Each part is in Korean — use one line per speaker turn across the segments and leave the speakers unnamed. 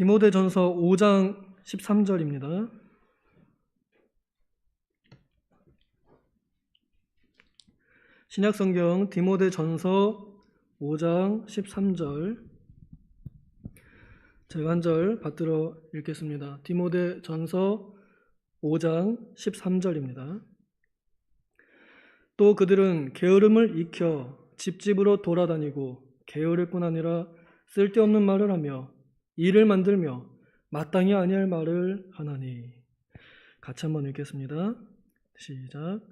디모데전서 5장 13절입니다. 신약성경 디모데전서 5장 13절 제가 한 절 받들어 읽겠습니다. 디모데전서 5장 13절입니다. 또 그들은 게으름을 익혀 집집으로 돌아다니고 게으를 뿐 아니라 쓸데없는 말을 하며 일을 만들며 마땅히 아니할 말을 하나니 같이 한번 읽겠습니다. 시작.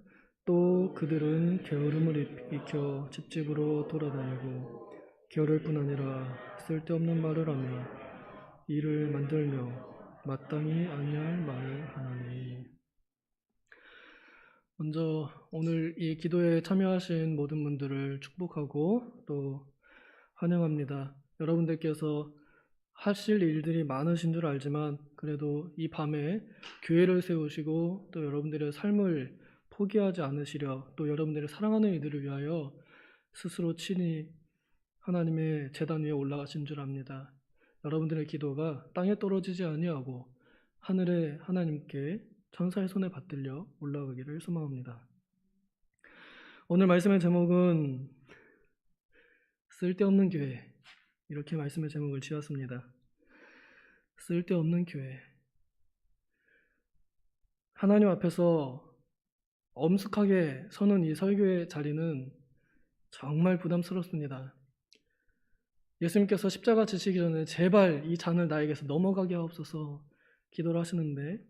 또 그들은 게으름을 익혀 집집으로 돌아다니고 게으를 뿐 아니라 쓸데없는 말을 하며 일을 만들며 마땅히 아니할 말을 하나니 먼저 오늘 이 기도에 참여하신 모든 분들을 축복하고 또 환영합니다. 여러분들께서 하실 일들이 많으신 줄 알지만 그래도 이 밤에 교회를 세우시고 또 여러분들의 삶을 포기하지 않으시려 또 여러분들의 사랑하는 이들을 위하여 스스로 친히 하나님의 재단 위에 올라가신 줄 압니다. 여러분들의 기도가 땅에 떨어지지 아니하고 하늘에 하나님께 천사의 손에 받들려 올라가기를 소망합니다. 오늘 말씀의 제목은 쓸데없는 교회 이렇게 말씀의 제목을 지었습니다. 쓸데없는 교회 하나님 앞에서 엄숙하게 서는 이 설교의 자리는 정말 부담스럽습니다. 예수님께서 십자가 지시기 전에 제발 이 잔을 나에게서 넘어가게 하옵소서 기도를 하시는데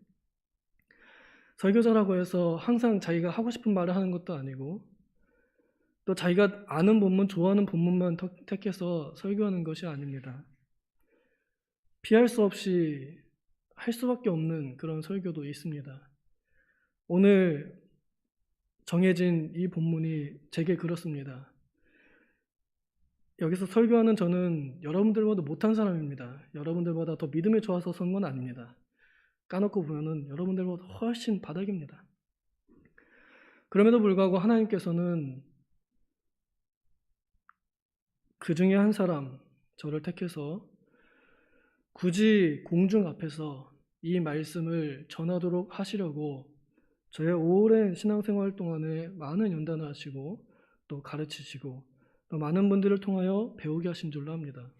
설교자라고 해서 항상 자기가 하고 싶은 말을 하는 것도 아니고 또 자기가 아는 본문, 좋아하는 본문만 택해서 설교하는 것이 아닙니다. 피할 수 없이 할 수밖에 없는 그런 설교도 있습니다. 오늘 정해진 이 본문이 제게 그렇습니다. 여기서 설교하는 저는 여러분들보다 못한 사람입니다. 여러분들보다 더 믿음이 좋아서 선 건 아닙니다. 까놓고 보면은 여러분들보다 훨씬 바닥입니다. 그럼에도 불구하고 하나님께서는 그 중에 한 사람, 저를 택해서 굳이 공중 앞에서 이 말씀을 전하도록 하시려고 저의 오랜 신앙생활 동안에 많은 연단을 하시고 또 가르치시고 또 많은 분들을 통하여 배우게 하신 줄로 합니다.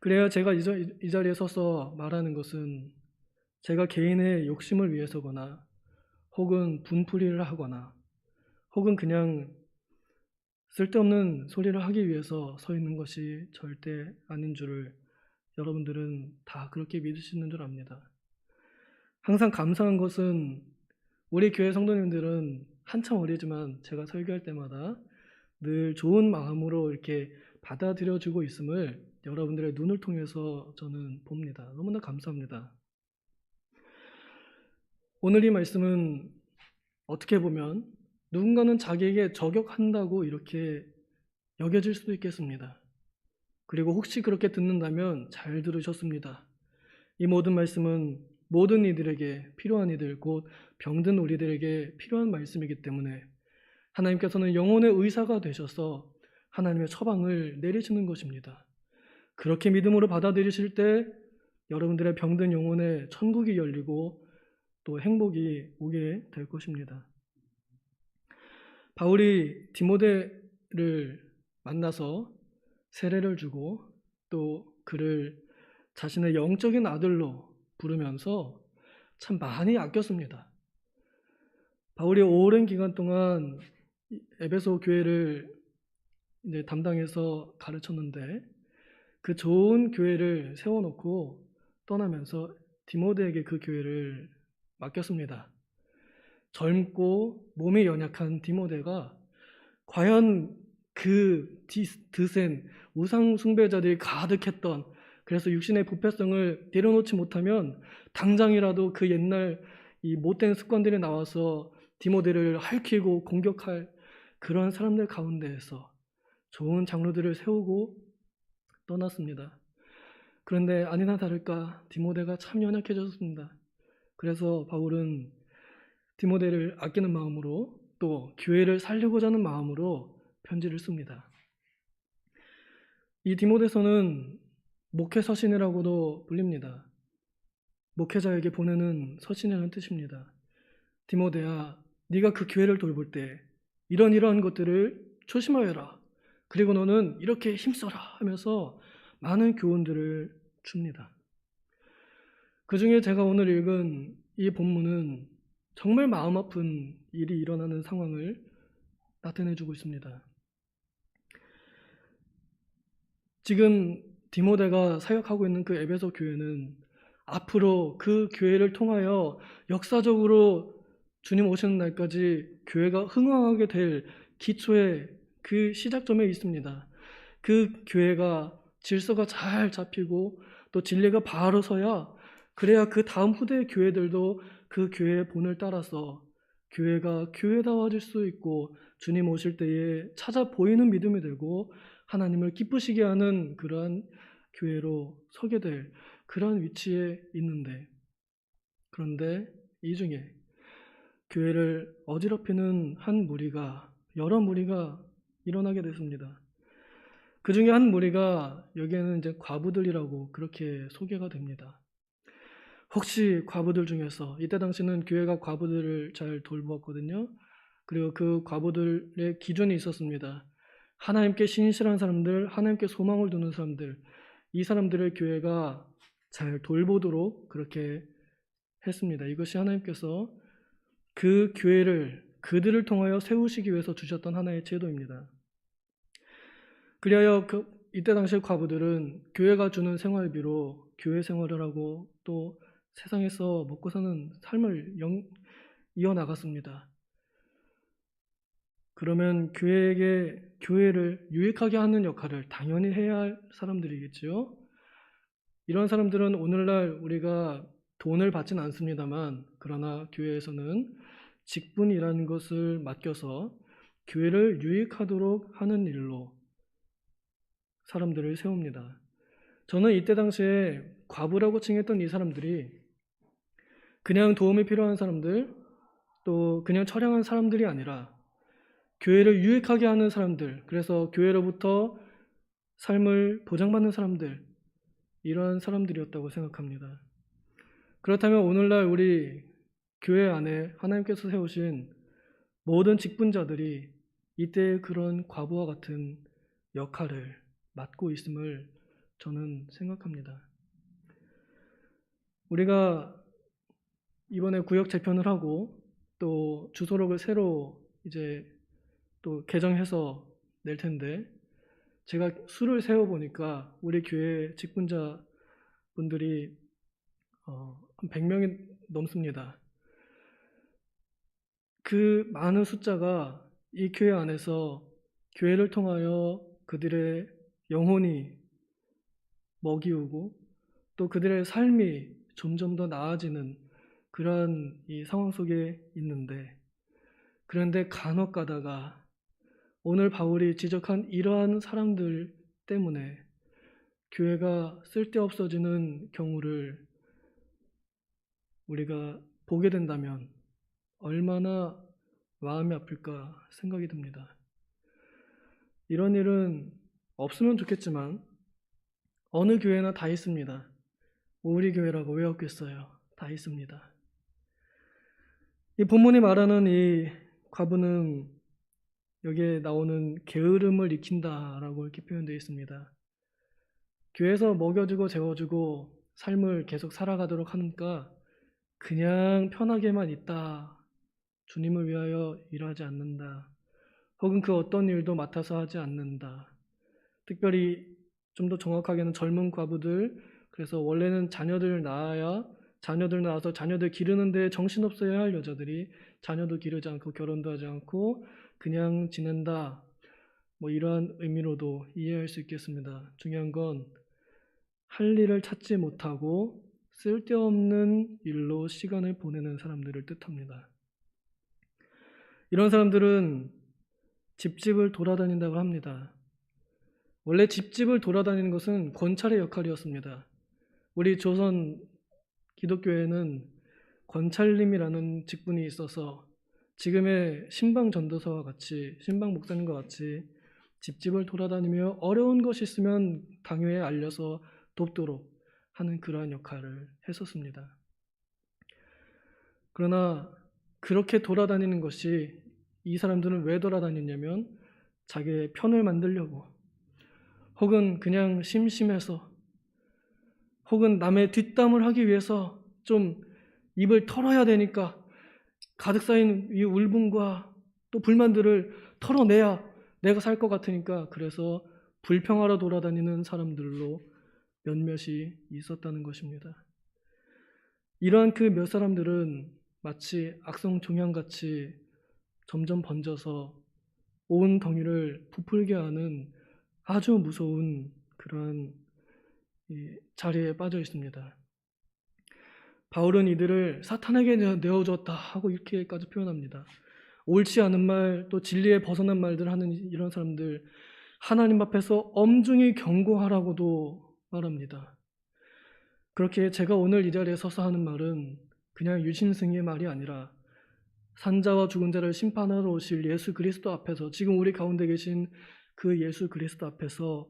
그래야 제가 이 자리에 서서 말하는 것은 제가 개인의 욕심을 위해서거나 혹은 분풀이를 하거나 혹은 그냥 쓸데없는 소리를 하기 위해서 서 있는 것이 절대 아닌 줄을 여러분들은 다 그렇게 믿으시는 줄 압니다. 항상 감사한 것은 우리 교회 성도님들은 한참 어리지만 제가 설교할 때마다 늘 좋은 마음으로 이렇게 받아들여주고 있음을 여러분들의 눈을 통해서 저는 봅니다. 너무나 감사합니다. 오늘 이 말씀은 어떻게 보면 누군가는 자기에게 저격한다고 이렇게 여겨질 수도 있겠습니다. 그리고 혹시 그렇게 듣는다면 잘 들으셨습니다. 이 모든 말씀은 모든 이들에게 필요한 이들, 곧 병든 우리들에게 필요한 말씀이기 때문에 하나님께서는 영혼의 의사가 되셔서 하나님의 처방을 내리시는 것입니다. 그렇게 믿음으로 받아들이실 때 여러분들의 병든 영혼의 천국이 열리고 또 행복이 오게 될 것입니다. 바울이 디모데를 만나서 세례를 주고 또 그를 자신의 영적인 아들로 부르면서 참 많이 아꼈습니다. 바울이 오랜 기간 동안 에베소 교회를 이제 담당해서 가르쳤는데 그 좋은 교회를 세워놓고 떠나면서 디모데에게 그 교회를 맡겼습니다. 젊고 몸이 연약한 디모데가 과연 그 드센 우상 숭배자들이 가득했던 그래서 육신의 부패성을 내려놓지 못하면 당장이라도 그 옛날 이 못된 습관들이 나와서 디모데를 핥히고 공격할 그런 사람들 가운데에서 좋은 장로들을 세우고 떠났습니다. 그런데 아니나 다를까 디모데가 참 연약해졌습니다. 그래서 바울은 디모데를 아끼는 마음으로 또 교회를 살리고자 하는 마음으로 편지를 씁니다. 이 디모데서는 목회 서신이라고도 불립니다. 목회자에게 보내는 서신이라는 뜻입니다. 디모데야, 네가 그 교회를 돌볼 때 이런 이러한 것들을 조심하여라. 그리고 너는 이렇게 힘써라 하면서 많은 교훈들을 줍니다. 그 중에 제가 오늘 읽은 이 본문은 정말 마음 아픈 일이 일어나는 상황을 나타내주고 있습니다. 지금 디모데가 사역하고 있는 그 에베소 교회는 앞으로 그 교회를 통하여 역사적으로 주님 오시는 날까지 교회가 흥황하게 될 기초의 그 시작점에 있습니다. 그 교회가 질서가 잘 잡히고 또 진리가 바로 서야 그래야 그 다음 후대의 교회들도 그 교회의 본을 따라서 교회가 교회다워질 수 있고 주님 오실 때에 찾아 보이는 믿음이 되고 하나님을 기쁘시게 하는 그러한 교회로 서게 될 그러한 위치에 있는데 그런데 이 중에 교회를 어지럽히는 한 무리가 여러 무리가 일어나게 됐습니다. 그 중에 한 무리가 여기에는 이제 과부들이라고 그렇게 소개가 됩니다. 혹시 과부들 중에서 이때 당시는 교회가 과부들을 잘 돌보았거든요. 그리고 그 과부들의 기준이 있었습니다. 하나님께 신실한 사람들, 하나님께 소망을 두는 사람들, 이 사람들을 교회가 잘 돌보도록 그렇게 했습니다. 이것이 하나님께서 그 교회를 그들을 통하여 세우시기 위해서 주셨던 하나의 제도입니다. 그리하여 그 이때 당시 과부들은 교회가 주는 생활비로 교회 생활을 하고 또 세상에서 먹고 사는 삶을 영, 이어나갔습니다. 그러면 교회에게 교회를 유익하게 하는 역할을 당연히 해야 할 사람들이겠지요. 이런 사람들은 오늘날 우리가 돈을 받지는 않습니다만 그러나 교회에서는 직분이라는 것을 맡겨서 교회를 유익하도록 하는 일로 사람들을 세웁니다. 저는 이때 당시에 과부라고 칭했던 이 사람들이 그냥 도움이 필요한 사람들 또 그냥 처량한 사람들이 아니라 교회를 유익하게 하는 사람들 그래서 교회로부터 삶을 보장받는 사람들 이러한 사람들이었다고 생각합니다. 그렇다면 오늘날 우리 교회 안에 하나님께서 세우신 모든 직분자들이 이때 그런 과부와 같은 역할을 맡고 있음을 저는 생각합니다. 우리가 이번에 구역 재편을 하고 또 주소록을 새로 이제 또 개정해서 낼 텐데 제가 수를 세어 보니까 우리 교회 직분자 분들이 어, 한 100명이 넘습니다. 그 많은 숫자가 이 교회 안에서 교회를 통하여 그들의 영혼이 먹이우고 또 그들의 삶이 점점 더 나아지는 그러한 이 상황 속에 있는데 그런데 간혹 가다가 오늘 바울이 지적한 이러한 사람들 때문에 교회가 쓸데없어지는 경우를 우리가 보게 된다면 얼마나 마음이 아플까 생각이 듭니다. 이런 일은 없으면 좋겠지만 어느 교회나 다 있습니다. 우리 교회라고 왜 없겠어요? 다 있습니다. 이 본문이 말하는 이 과부는 여기에 나오는 게으름을 익힌다라고 이렇게 표현되어 있습니다. 교회에서 먹여주고 재워주고 삶을 계속 살아가도록 하니까 그냥 편하게만 있다. 주님을 위하여 일하지 않는다. 혹은 그 어떤 일도 맡아서 하지 않는다. 특별히 좀 더 정확하게는 젊은 과부들, 그래서 원래는 자녀들 낳아야 자녀들 낳아서 자녀들 기르는데 정신없어야 할 여자들이 자녀도 기르지 않고 결혼도 하지 않고 그냥 지낸다. 뭐 이러한 의미로도 이해할 수 있겠습니다. 중요한 건 할 일을 찾지 못하고 쓸데없는 일로 시간을 보내는 사람들을 뜻합니다. 이런 사람들은 집집을 돌아다닌다고 합니다. 원래 집집을 돌아다니는 것은 권찰의 역할이었습니다. 우리 조선 기독교에는 권찰님이라는 직분이 있어서 지금의 신방 전도사와 같이 신방 목사님과 같이 집집을 돌아다니며 어려운 것이 있으면 당회에 알려서 돕도록 하는 그러한 역할을 했었습니다. 그러나 그렇게 돌아다니는 것이 이 사람들은 왜 돌아다녔냐면 자기의 편을 만들려고 혹은 그냥 심심해서 혹은 남의 뒷담을 하기 위해서 좀 입을 털어야 되니까 가득 쌓인 이 울분과 또 불만들을 털어내야 내가 살 것 같으니까 그래서 불평하러 돌아다니는 사람들로 몇몇이 있었다는 것입니다. 이러한 그 몇 사람들은 마치 악성 종양같이 점점 번져서 온 덩이를 부풀게 하는 아주 무서운 그러한 이 자리에 빠져 있습니다. 바울은 이들을 사탄에게 내어줬다 하고 이렇게까지 표현합니다. 옳지 않은 말, 또 진리에 벗어난 말들 하는 이런 사람들, 하나님 앞에서 엄중히 경고하라고도 말합니다. 그렇게 제가 오늘 이 자리에 서서 하는 말은 그냥 유신승의 말이 아니라 산자와 죽은 자를 심판하러 오실 예수 그리스도 앞에서 지금 우리 가운데 계신 그 예수 그리스도 앞에서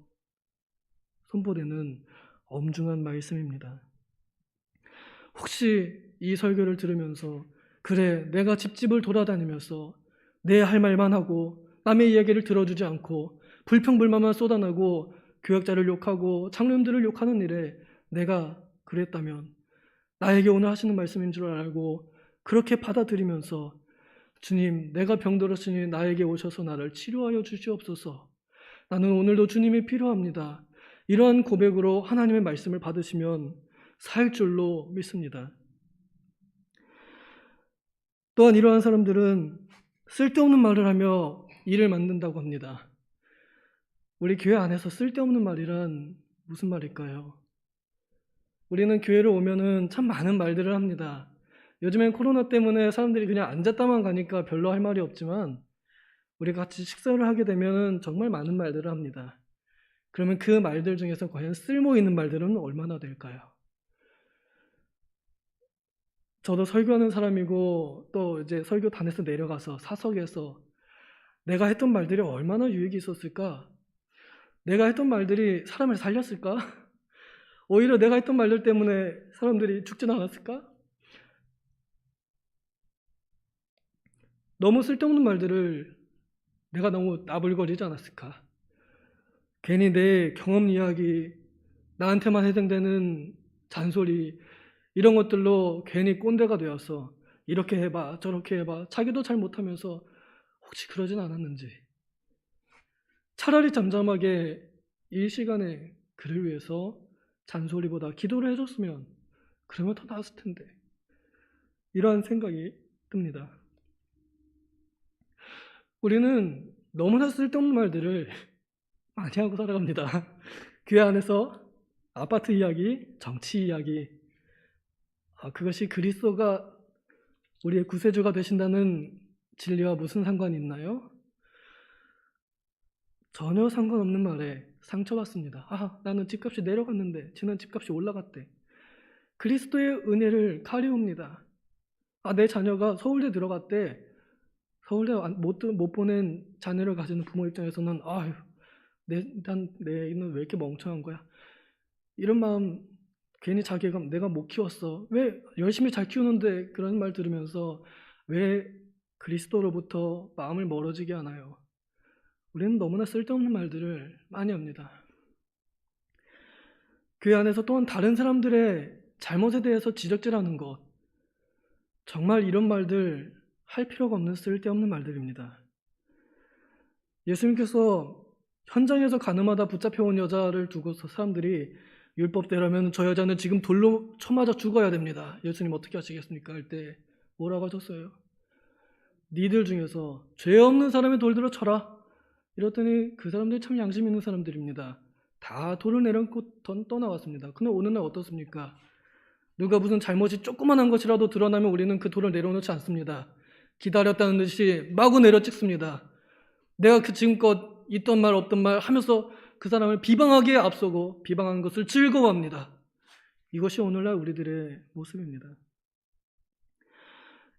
선포되는 엄중한 말씀입니다. 혹시 이 설교를 들으면서 그래 내가 집집을 돌아다니면서 내 할 말만 하고 남의 이야기를 들어주지 않고 불평불만만 쏟아내고 교역자를 욕하고 장로님들을 욕하는 일에 내가 그랬다면 나에게 오늘 하시는 말씀인 줄 알고 그렇게 받아들이면서 주님 내가 병들었으니 나에게 오셔서 나를 치료하여 주시옵소서 나는 오늘도 주님이 필요합니다 이러한 고백으로 하나님의 말씀을 받으시면 살 줄로 믿습니다. 또한 이러한 사람들은 쓸데없는 말을 하며 일을 만든다고 합니다. 우리 교회 안에서 쓸데없는 말이란 무슨 말일까요? 우리는 교회를 오면은 참 많은 말들을 합니다. 요즘엔 코로나 때문에 사람들이 그냥 앉았다만 가니까 별로 할 말이 없지만 우리 같이 식사를 하게 되면 정말 많은 말들을 합니다. 그러면 그 말들 중에서 과연 쓸모 있는 말들은 얼마나 될까요? 저도 설교하는 사람이고 또 이제 설교단에서 내려가서 사석에서 내가 했던 말들이 얼마나 유익이 있었을까? 내가 했던 말들이 사람을 살렸을까? 오히려 내가 했던 말들 때문에 사람들이 죽진 않았을까? 너무 쓸데없는 말들을 내가 너무 나불거리지 않았을까? 괜히 내 경험 이야기, 나한테만 해당되는 잔소리, 이런 것들로 괜히 꼰대가 되어서 이렇게 해봐, 저렇게 해봐, 자기도 잘 못하면서 혹시 그러진 않았는지. 차라리 잠잠하게 이 시간에 그를 위해서 잔소리보다 기도를 해줬으면 그러면 더 나았을 텐데. 이러한 생각이 듭니다. 우리는 너무나 쓸데없는 말들을 많이 하고 살아갑니다. 교회 안에서 아파트 이야기, 정치 이야기, 아, 그것이 그리스도가 우리의 구세주가 되신다는 진리와 무슨 상관이 있나요? 전혀 상관없는 말에 상처받습니다. 아, 나는 집값이 내려갔는데 지난 집값이 올라갔대. 그리스도의 은혜를 가리웁니다. 아, 내 자녀가 서울대 들어갔대. 서울대 안- 못, 들- 못 보낸 자녀를 가지는 부모 입장에서는 아유, 내, 난, 내는 왜 이렇게 멍청한 거야? 이런 마음 괜히 자괴감 내가 못 키웠어. 왜 열심히 잘 키우는데 그런 말 들으면서 왜 그리스도로부터 마음을 멀어지게 하나요? 우리는 너무나 쓸데없는 말들을 많이 합니다. 교회 안에서 또한 다른 사람들의 잘못에 대해서 지적질하는 것. 정말 이런 말들 할 필요가 없는 쓸데없는 말들입니다. 예수님께서 현장에서 가늠하다 붙잡혀온 여자를 두고서 사람들이 율법대로면 저 여자는 지금 돌로 쳐맞아 죽어야 됩니다. 예수님 어떻게 하시겠습니까? 할 때 뭐라고 하셨어요? 니들 중에서 죄 없는 사람의 돌들어 쳐라. 이랬더니 그 사람들이 참 양심 있는 사람들입니다. 다 돌을 내려놓고 던- 떠나갔습니다. 근데 오는 날 어떻습니까? 누가 무슨 잘못이 조그만한 것이라도 드러나면 우리는 그 돌을 내려놓지 않습니다. 기다렸다는 듯이 마구 내려 찍습니다. 내가 그 지금껏 있던 말 없던 말 하면서 그 사람을 비방하기에 앞서고 비방한 것을 즐거워합니다. 이것이 오늘날 우리들의 모습입니다.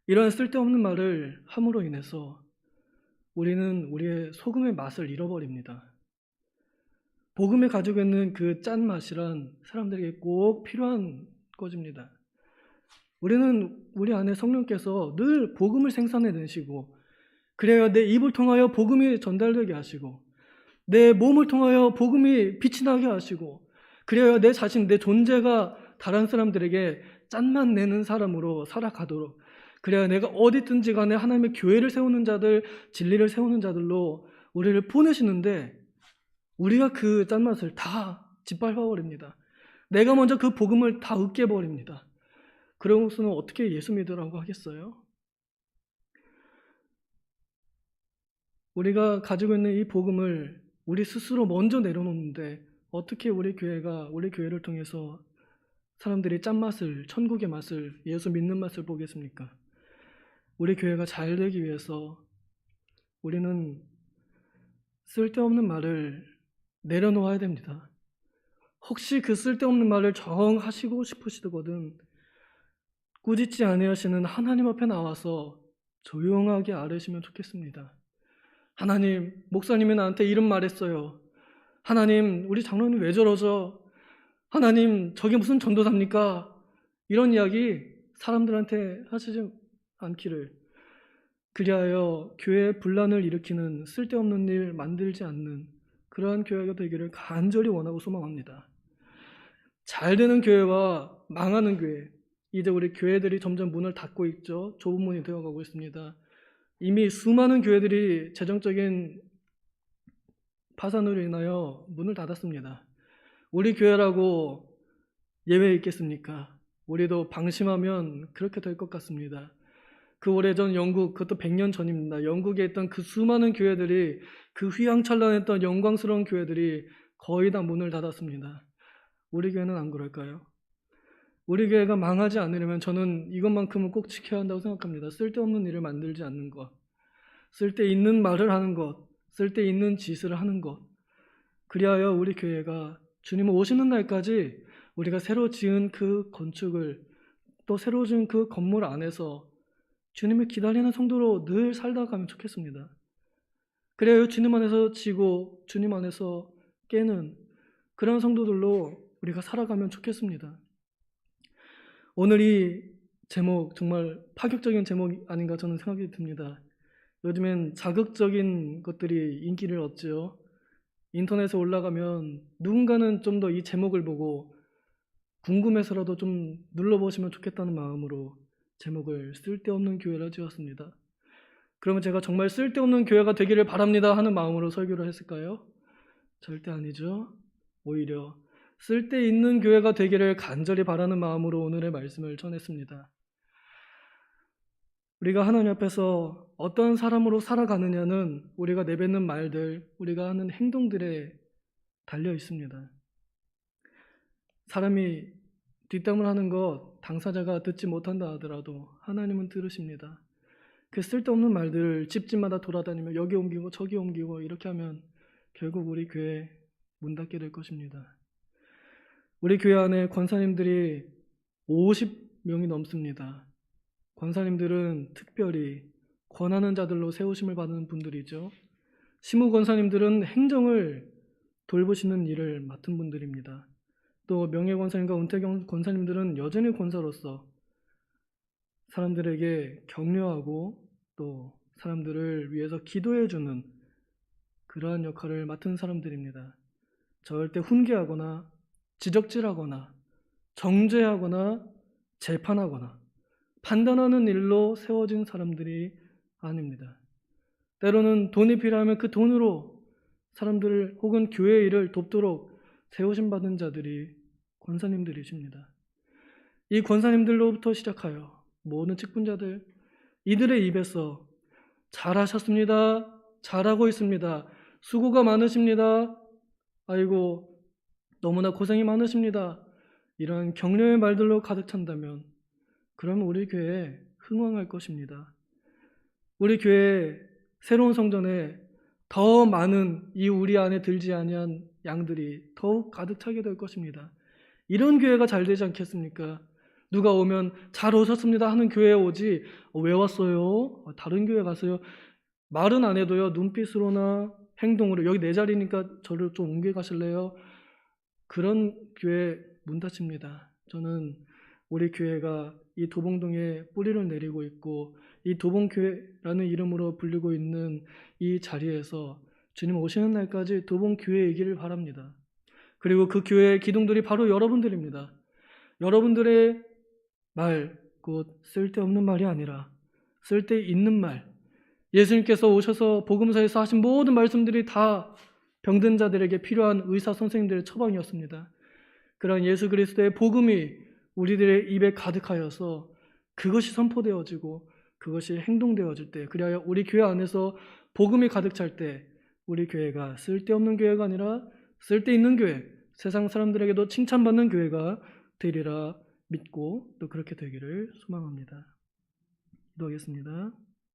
이런 쓸데없는 말을 함으로 인해서 우리는 우리의 소금의 맛을 잃어버립니다. 복음이 가지고 있는 그 짠맛이란 사람들에게 꼭 필요한 것입니다. 우리는 우리 안에 성령께서 늘 복음을 생산해 내시고 그래야 내 입을 통하여 복음이 전달되게 하시고 내 몸을 통하여 복음이 빛이 나게 하시고 그래야 내 자신 내 존재가 다른 사람들에게 짠만 내는 사람으로 살아가도록 그래야 내가 어디든지 간에 하나님의 교회를 세우는 자들 진리를 세우는 자들로 우리를 보내시는데 우리가 그 짠맛을 다 짓밟아 버립니다. 내가 먼저 그 복음을 다 으깨 버립니다. 그러고서는 어떻게 예수 믿으라고 하겠어요? 우리가 가지고 있는 이 복음을 우리 스스로 먼저 내려놓는데 어떻게 우리 교회가 우리 교회를 통해서 사람들이 짠맛을 천국의 맛을 예수 믿는 맛을 보겠습니까? 우리 교회가 잘 되기 위해서 우리는 쓸데없는 말을 내려놓아야 됩니다. 혹시 그 쓸데없는 말을 정하시고 싶으시거든 꾸짖지 아니하시는 하나님 앞에 나와서 조용하게 아뢰시면 좋겠습니다. 하나님, 목사님이 나한테 이런 말했어요. 하나님, 우리 장로님 왜 저러죠? 하나님, 저게 무슨 전도사입니까? 이런 이야기 사람들한테 하시지 않기를. 그리하여 교회에 분란을 일으키는 쓸데없는 일 만들지 않는 그러한 교회가 되기를 간절히 원하고 소망합니다. 잘 되는 교회와 망하는 교회, 이제 우리 교회들이 점점 문을 닫고 있죠. 좁은 문이 되어가고 있습니다. 이미 수많은 교회들이 재정적인 파산으로 인하여 문을 닫았습니다. 우리 교회라고 예외 있겠습니까? 우리도 방심하면 그렇게 될 것 같습니다. 그 오래전 영국, 그것도 100년 전입니다. 영국에 있던 그 수많은 교회들이 그 휘황찬란했던 영광스러운 교회들이 거의 다 문을 닫았습니다. 우리 교회는 안 그럴까요? 우리 교회가 망하지 않으려면 저는 이것만큼은 꼭 지켜야 한다고 생각합니다. 쓸데없는 일을 만들지 않는 것, 쓸데있는 말을 하는 것, 쓸데있는 짓을 하는 것. 그리하여 우리 교회가 주님 오시는 날까지 우리가 새로 지은 그 건축을 또 새로 지은 그 건물 안에서 주님을 기다리는 성도로 늘 살다 가면 좋겠습니다. 그래야 주님 안에서 지고 주님 안에서 깨는 그런 성도들로 우리가 살아가면 좋겠습니다. 오늘 이 제목 정말 파격적인 제목 아닌가 저는 생각이 듭니다. 요즘엔 자극적인 것들이 인기를 얻죠. 인터넷에 올라가면 누군가는 좀 더 이 제목을 보고 궁금해서라도 좀 눌러보시면 좋겠다는 마음으로 제목을 쓸데없는 교회라 지었습니다. 그러면 제가 정말 쓸데없는 교회가 되기를 바랍니다 하는 마음으로 설교를 했을까요? 절대 아니죠. 오히려 쓸데 있는 교회가 되기를 간절히 바라는 마음으로 오늘의 말씀을 전했습니다. 우리가 하나님 앞에서 어떤 사람으로 살아가느냐는 우리가 내뱉는 말들, 우리가 하는 행동들에 달려 있습니다. 사람이 뒷담을 하는 것 당사자가 듣지 못한다 하더라도 하나님은 들으십니다. 그 쓸데없는 말들을 집집마다 돌아다니며 여기 옮기고 저기 옮기고 이렇게 하면 결국 우리 교회 문 닫게 될 것입니다. 우리 교회 안에 권사님들이 50명이 넘습니다. 권사님들은 특별히 권하는 자들로 세우심을 받는 분들이죠. 시무 권사님들은 행정을 돌보시는 일을 맡은 분들입니다. 또 명예 권사님과 은퇴 권사님들은 여전히 권사로서 사람들에게 격려하고 또 사람들을 위해서 기도해 주는 그러한 역할을 맡은 사람들입니다. 절대 훈계하거나 지적질하거나 정죄하거나 재판하거나 판단하는 일로 세워진 사람들이 아닙니다. 때로는 돈이 필요하면 그 돈으로 사람들을 혹은 교회 일을 돕도록 세우심 받은 자들이 권사님들이십니다. 이 권사님들로부터 시작하여 모든 직분자들 이들의 입에서 잘하셨습니다. 잘하고 있습니다. 수고가 많으십니다. 아이고 너무나 고생이 많으십니다. 이런 격려의 말들로 가득 찬다면 그러면 우리 교회 흥왕할 것입니다. 우리 교회 새로운 성전에 더 많은 이 우리 안에 들지 아니한 양들이 더욱 가득 차게 될 것입니다. 이런 교회가 잘 되지 않겠습니까? 누가 오면 잘 오셨습니다 하는 교회에 오지 어, 왜 왔어요? 어, 다른 교회 가서요. 말은 안 해도요 눈빛으로나 행동으로 여기 내 자리니까 저를 좀 옮겨 가실래요? 그런 교회 문 닫힙니다. 저는 우리 교회가 이 도봉동에 뿌리를 내리고 있고 이 도봉교회라는 이름으로 불리고 있는 이 자리에서 주님 오시는 날까지 도봉교회이기를 바랍니다. 그리고 그 교회의 기둥들이 바로 여러분들입니다. 여러분들의 말, 곧 쓸데없는 말이 아니라 쓸데있는 말. 예수님께서 오셔서 복음서에서 하신 모든 말씀들이 다 병든 자들에게 필요한 의사 선생님들의 처방이었습니다. 그런 예수 그리스도의 복음이 우리들의 입에 가득하여서 그것이 선포되어지고 그것이 행동되어질 때, 그리하여 우리 교회 안에서 복음이 가득 찰 때, 우리 교회가 쓸데없는 교회가 아니라 쓸데있는 교회, 세상 사람들에게도 칭찬받는 교회가 되리라 믿고 또 그렇게 되기를 소망합니다. 기도하겠습니다.